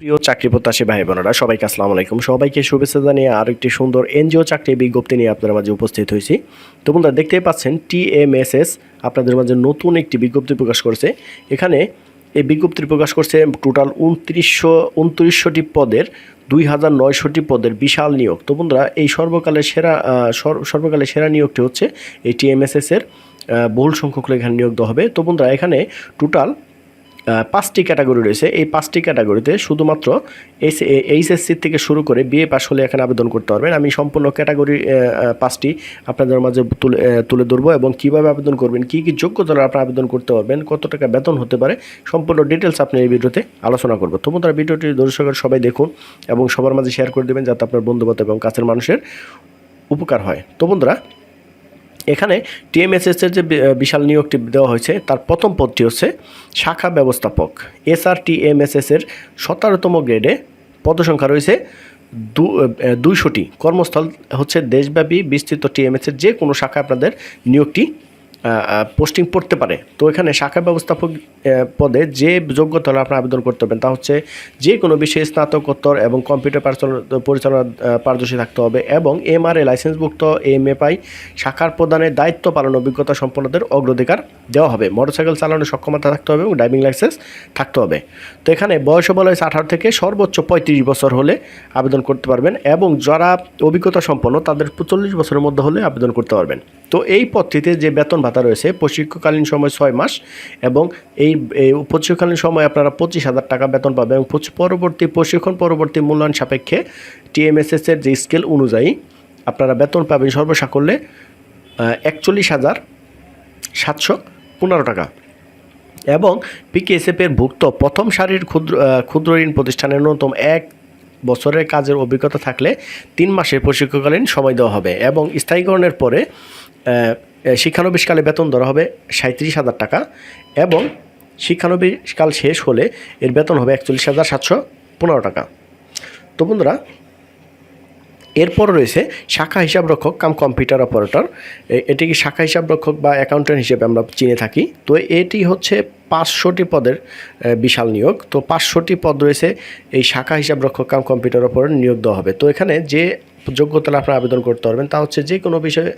প্রিয় চাকরি প্রত্যাশী ভাই বোনেরা সবাইকে আসসালামু আলাইকুম। সবাইকে শুভেচ্ছা জানিয়ে আর একটি সুন্দর এনজিও চাকরি বিজ্ঞপ্তি নিয়ে আপনাদের মাঝে উপস্থিত হয়েছি। তো বন্ধুরা দেখতেই পাচ্ছেন টিএমএসএস আপনাদের মাঝে নতুন একটি বিজ্ঞপ্তি প্রকাশ করেছে। এখানে এই বিজ্ঞপ্তি প্রকাশ করছে টোটাল উনত্রিশশো উনত্রিশশোটি পদের দুই হাজার নয়শোটি পদের বিশাল নিয়োগ। তো বন্ধুরা এই সর্বকালের সেরা সর্বকালের সেরা নিয়োগটি হচ্ছে এই টিএমএসএস এর আহ, বহুল সংখ্যক এখানে নিয়োগ দেওয়া হবে। তো বন্ধুরা এখানে টোটাল পাঁচটি ক্যাটাগরি রয়েছে। এই পাঁচটি ক্যাটাগরিতে শুধুমাত্র এস এইচএসসি থেকে শুরু করে বিএ পাস হলে এখানে আবেদন করতে পারবেন। আমি সম্পূর্ণ ক্যাটাগরি পাঁচটি আপনাদের মাঝে তুলে তুলে ধরবো এবং কীভাবে আবেদন করবেন, কী কী যোগ্যতার আপনারা আবেদন করতে পারবেন, কত টাকা বেতন হতে পারে, সম্পূর্ণ ডিটেলস আপনি এই ভিডিওতে আলোচনা করব। তো তারা ভিডিওটি দর্শকের সবাই দেখুন এবং সবার মাঝে শেয়ার করে দেবেন যাতে আপনার বন্ধুবান্ধব এবং কাছের মানুষের উপকার হয়। তো বন্ধুরা এখানে টিএমএসএস এর যে বিশাল নিয়োগটি দেওয়া হয়েছে, তার প্রথম পদটি হচ্ছে শাখা ব্যবস্থাপক। এস এসআর টিএমএসএস এর সতেরোতম গ্রেডে পদসংখ্যা রয়েছে দু দুইশোটি। কর্মস্থল হচ্ছে দেশব্যাপী বিস্তৃত টিএমএস এর যে কোনো শাখা আপনাদের নিয়োগটি পোস্টিং পড়তে পারে। তো এখানে শাখা ব্যবস্থাপক পদে যে যোগ্যতা হলে আপনি আবেদন করতে হবেন তা হচ্ছে যে কোনো বিষয়ে স্নাতকোত্তর এবং কম্পিউটার পরিচালনা পারদর্শী থাকতে হবে এবং এমআরএ লাইসেন্সভুক্ত এম এ পাই শাখার প্রদানের দায়িত্ব পালন অভিজ্ঞতা সম্পন্নদের অগ্রাধিকার দেওয়া হবে। মোটরসাইকেল চালানোর সক্ষমতা থাকতে হবে এবং ড্রাইভিং লাইসেন্স থাকতে হবে। তো এখানে বয়স বলা হয়েছে আঠারো থেকে সর্বোচ্চ পঁয়ত্রিশ বছর হলে আবেদন করতে পারবেন এবং যারা অভিজ্ঞতা সম্পন্ন, তাদের চল্লিশ বছরের মধ্যে হলে আবেদন করতে পারবেন। তো এই পদ্ধতিতে যে বেতন ভাতা রয়েছে, প্রশিক্ষণকালীন সময় ছয় মাস এবং এই প্রশিক্ষণকালীন সময় আপনারা পঁচিশ হাজার টাকা বেতন পাবেন এবং পরবর্তী প্রশিক্ষণ পরবর্তী মূল্যায়ন সাপেক্ষে টিএমএসএস এর যে স্কেল অনুযায়ী আপনারা বেতন পাবেন সর্বসাকল্যে একচল্লিশ হাজার সাতশো পনেরো টাকা। এবং পিকেএসএফ এর ভুক্ত প্রথম সারির ক্ষুদ্র ক্ষুদ্র ঋণ প্রতিষ্ঠানের ন্যূনতম এক বছরের কাজের অভিজ্ঞতা থাকলে তিন মাসের প্রশিক্ষণকালীন সময় দেওয়া হবে এবং স্থায়ীকরণের পরে শিক্ষানবিশকালে বেতন ধরা হবে সাঁত্রিশ হাজার টাকা এবং শিক্ষানবিশকাল শেষ হলে এর বেতন হবে একচল্লিশ হাজার সাতশো পনেরো টাকা। তো বন্ধুরা এরপর রয়েছে শাখা হিসাবরক্ষক কাম কম্পিউটার অপারেটর। এটি কি শাখা হিসাবরক্ষক বা অ্যাকাউন্টেন্ট হিসেবে আমরা চিনে থাকি? তো এটি হচ্ছে পাঁচশোটি পদের বিশাল নিয়োগ। তো পাঁচশোটি পদ রয়েছে, এই শাখা হিসাবরক্ষক কাম কম্পিউটার অপারেটর নিয়োগ দেওয়া হবে। তো এখানে যে যোগ্যতা আপনারা আবেদন করতে পারবেন তা হচ্ছে যে কোনো বিষয়ে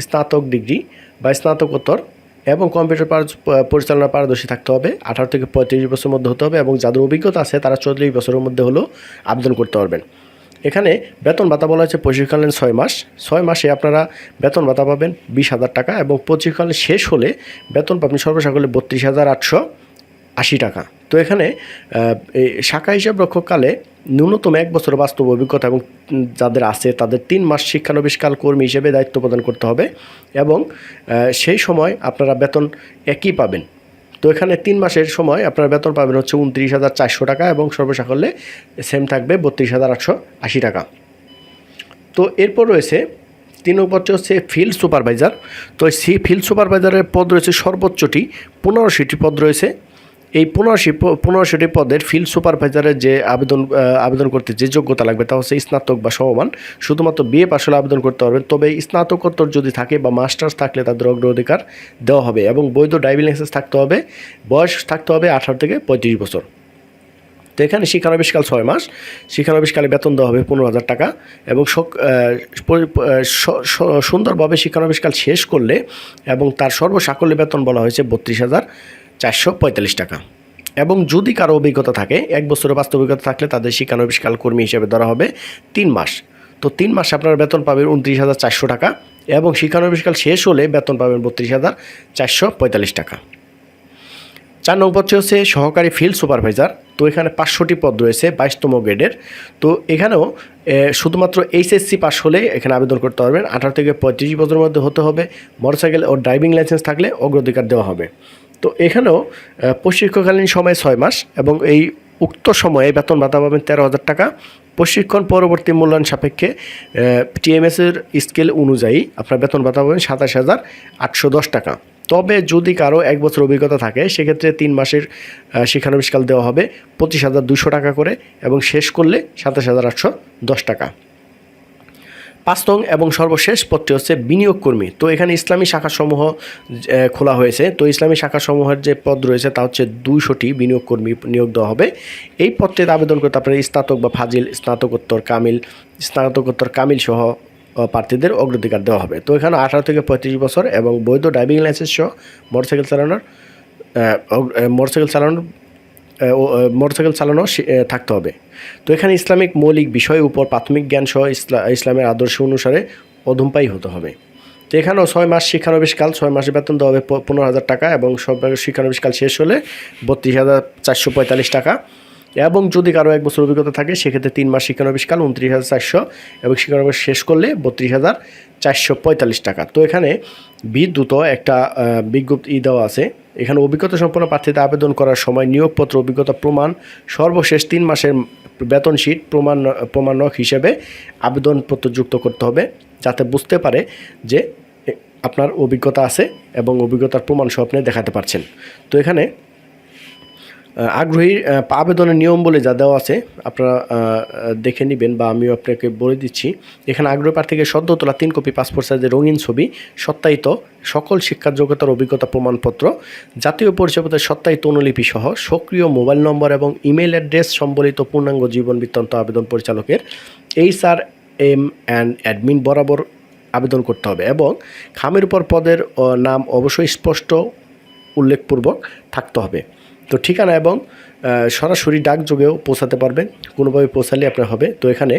স্নাতক ডিগ্রি বা স্নাতকোত্তর এবং কম্পিউটার পার- পরিচালনা পারদর্শী থাকতে হবে। আঠারো থেকে পঁয়ত্রিশ বছরের মধ্যে হতে হবে এবং যাদের অভিজ্ঞতা আছে তারা চল্লিশ বছরের মধ্যে হলেও আবেদন করতে পারবেন। এখানে বেতন ভাতা বলা হচ্ছে প্রশিক্ষণকালীন ছয় মাস। ছয় মাসে আপনারা বেতন ভাতা পাবেন বিশ হাজার টাকা এবং প্রশিক্ষণ শেষ হলে বেতন পাবেন সর্বসাকলে বত্রিশ হাজার আটশো আশি টাকা। তো এখানে শাখা হিসাব রক্ষককালে ন্যূনতম এক বছর বাস্তব অভিজ্ঞতা এবং যাদের আছে তাদের তিন মাস শিক্ষানবিষ্কাল কর্মী হিসেবে দায়িত্ব প্রদান করতে হবে এবং সেই সময় আপনারা বেতন একই পাবেন। তো এখানে তিন মাসের সময় আপনার বেতন পাবেন হচ্ছে উনত্রিশ হাজার চারশো টাকা এবং সর্বসাকল্যে সেম থাকবে বত্রিশ হাজার আটশো আশি টাকা। তো এরপর রয়েছে তিন নম্বরটি হচ্ছে ফিল্ড সুপারভাইজার তো সেই ফিল্ড সুপারভাইজারের পদ রয়েছে সর্বোচ্চটি, পনেরোশোটি পদ রয়েছে। এই পনেরোশি পনেরোশোটি পদের ফিল্ড সুপারভাইজারের যে আবেদন আবেদন করতে যে যোগ্যতা লাগবে তা হচ্ছে স্নাতক বা সমমান শুধুমাত্র বিএ পাশ হলে আবেদন করতে পারবেন তবে স্নাতকোত্তর যদি থাকে বা মাস্টার্স থাকলে তাদের অগ্রাধিকার দেওয়া হবে এবং বৈধ ড্রাইভিং লাইসেন্স থাকতে হবে, বয়স থাকতে হবে আঠারো থেকে পঁয়ত্রিশ বছর। তো এখানে শিক্ষানবিশকাল ছয় মাস, শিক্ষানবিশকালে বেতন দেওয়া হবে পনেরো হাজার টাকা এবং সুন্দরভাবে শিক্ষানবিশকাল শেষ করলে এবং তার সর্বসাকল্য বেতন বলা হয়েছে বত্রিশ হাজার। চারশো পঁয়তাল্লিশ টাকা। এবং যদি কারও অভিজ্ঞতা থাকে, এক বছরের বাস্তব অভিজ্ঞতা থাকলে তাদের শিক্ষানবিশকাল কর্মী হিসেবে ধরা হবে তিন মাস। তো তিন মাসে আপনারা বেতন পাবেন উনত্রিশ হাজার চারশো টাকা এবং শিক্ষানবিশকাল শেষ হলে বেতন পাবেন বত্রিশ হাজার চারশো পঁয়তাল্লিশ টাকা। চার নম্বর হচ্ছে সহকারী ফিল্ড সুপারভাইজার তো এখানে পাঁচশোটি পদ রয়েছে, বাইশতম গ্রেডের। তো এখানেও শুধুমাত্র এইচএসসি পাস হলে এখানে আবেদন করতে পারবেন। আঠারো থেকে পঁয়ত্রিশ বছরের মধ্যে হতে হবে। মোটরসাইকেল ও ড্রাইভিং লাইসেন্স থাকলে অগ্রাধিকার দেওয়া হবে। তো এখানেও প্রশিক্ষণকালীন সময় ছয় মাস এবং এই উক্ত সময়ে বেতন ভাতা পাবেন তেরো হাজার টাকা। প্রশিক্ষণ পরবর্তী মূল্যায়ন সাপেক্ষে টিএমএসের স্কেল অনুযায়ী আপনার বেতন ভাতা পাবেন সাতাশ হাজার আটশো দশ টাকা। তবে যদি কারও এক বছর অভিজ্ঞতা থাকে, সেক্ষেত্রে তিন মাসের শিক্ষানবিষ্কাল দেওয়া হবে পঁচিশ হাজার দুশো টাকা করে এবং শেষ করলে সাতাশ হাজার আটশো দশ টাকা। পাঁচ নং এবং সর্বশেষ পদটি হচ্ছে বিনিয়োগ কর্মী তো এখানে ইসলামী শাখাসমূহ খোলা হয়েছে। তো ইসলামী শাখাসমূহের যে পদ রয়েছে, তা হচ্ছে দুইশোটি বিনিয়োগ কর্মী নিয়োগ দেওয়া হবে। এই পদটিতে আবেদন করতে আপনার স্নাতক বা ফাজিল, স্নাতকোত্তর কামিল স্নাতকোত্তর কামিল সহ প্রার্থীদের অগ্রাধিকার দেওয়া হবে। তো এখানে আঠারো থেকে পঁয়ত্রিশ বছর এবং বৈধ ড্রাইভিং লাইসেন্স সহ মোটরসাইকেল চালানোর মোটরসাইকেল চালানোর মোটরসাইকেল চালানো থাকতে হবে। তো এখানে ইসলামিক মৌলিক বিষয়ের উপর প্রাথমিক জ্ঞান সহ ইসলা, ইসলামের আদর্শ অনুসারে অধূমপায়ী হতে হবে। তো এখানেও ছয় মাস শিক্ষানবিশকাল, ছয় মাসের বেতন দেওয়া হবে পনেরো হাজার টাকা এবং সব শিক্ষানবিশকাল শেষ হলে বত্রিশ হাজার চারশো পঁয়তাল্লিশ টাকা। এবং যদি কারও এক বছর অভিজ্ঞতা থাকে, সেক্ষেত্রে তিন মাস শিক্ষানবিশকাল, উনত্রিশ হাজার চারশো এবং শিক্ষানবিশ শেষ করলে বত্রিশ হাজার চারশো পঁয়তাল্লিশ টাকা। তো এখানে বিদ্যুত একটা বিজ্ঞপ্তি দেওয়া আছে। এখানে অভিজ্ঞতা সম্পন্ন প্রার্থীতে আবেদন করার সময় নিয়োগপত্র, অভিজ্ঞতা প্রমাণ, সর্বশেষ তিন মাসের বেতন শিট প্রমাণ প্রমাণক হিসেবে আবেদনপত্র যুক্ত করতে হবে যাতে বুঝতে পারে যে আপনার অভিজ্ঞতা আছে এবং অভিজ্ঞতার প্রমাণ সব আপনি দেখাতে পারছেন। তো এখানে আহ, আবেদনের নিয়ম বলে যা দেওয়া আছে আপনারা দেখে নেবেন বা আমিও আপনাকে বলে দিচ্ছি। এখানে আগ্রহী প্রার্থীকে সদ্য তোলা তিন কপি পাসপোর্ট সাইজের রঙিন ছবি সত্যায়িত সকল শিক্ষার যোগ্যতার অভিজ্ঞতা প্রমাণপত্র জাতীয় পরিচয়পত্রের সত্যায়িত অনুলিপি সহ সক্রিয় মোবাইল নম্বর এবং ইমেল অ্যাড্রেস সম্বলিত পূর্ণাঙ্গ জীবন বৃত্তান্ত আবেদন পরিচালকের H R M and admin বরাবর আবেদন করতে হবে এবং খামের উপর পদের নাম অবশ্যই স্পষ্ট উল্লেখপূর্বক থাকতে হবে। তো ঠিকানা এবং সরাসরি ডাকযোগেও পৌঁছাতে পারবেন। কোনোভাবে পৌঁছালে আপনার হবে। তো এখানে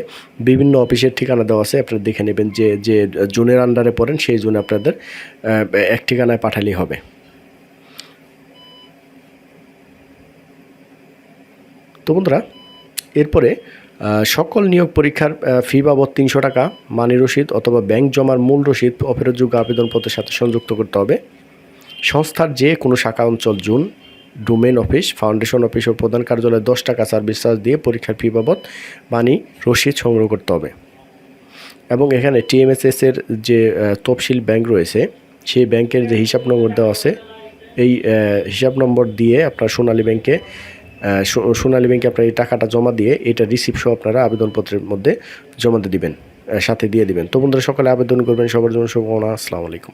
বিভিন্ন অফিসের ঠিকানা দেওয়া আছে। আপনারা দেখে নেবেন যে যে জোনের আন্ডারে পড়েন, সেই জোনে আপনাদের এক ঠিকানায় পাঠালেই হবে। তো বন্ধুরা, এরপরে সকল নিয়োগ পরীক্ষার ফি বাবদ তিনশো টাকা মানি রসিদ অথবা ব্যাংক জমার মূল রসিদ অফেরতযোগ্য আবেদনপত্রের সাথে সংযুক্ত করতে হবে। সংস্থার যে কোনো শাখা অঞ্চল জুন ডোমেন অফিস, ফাউন্ডেশন অফিস ও প্রধান কার্যালয়ে দশ টাকা সার্ভিস চার্জ দিয়ে পরীক্ষার ফি বাবদ মানি রসিদ সংগ্রহ করতে হবে। এবং এখানে টিএমএসএস এর যে তফসিল ব্যাংক রয়েছে, সেই ব্যাংকের যে হিসাব নম্বর দেওয়া আছে, এই হিসাব নম্বর দিয়ে আপনার সোনালী ব্যাংকে সোনালী ব্যাংকে আপনার এই টাকাটা জমা দিয়ে এটা রিসিপ্ট সহ আপনারা আবেদনপত্রের মধ্যে জমা দিয়ে দিবেন সাথে দিয়ে দিবেন। তো বন্ধুরা, সকালে আবেদন করবেন, সবার জন্য শুভকামনা। আসসালামু আলাইকুম।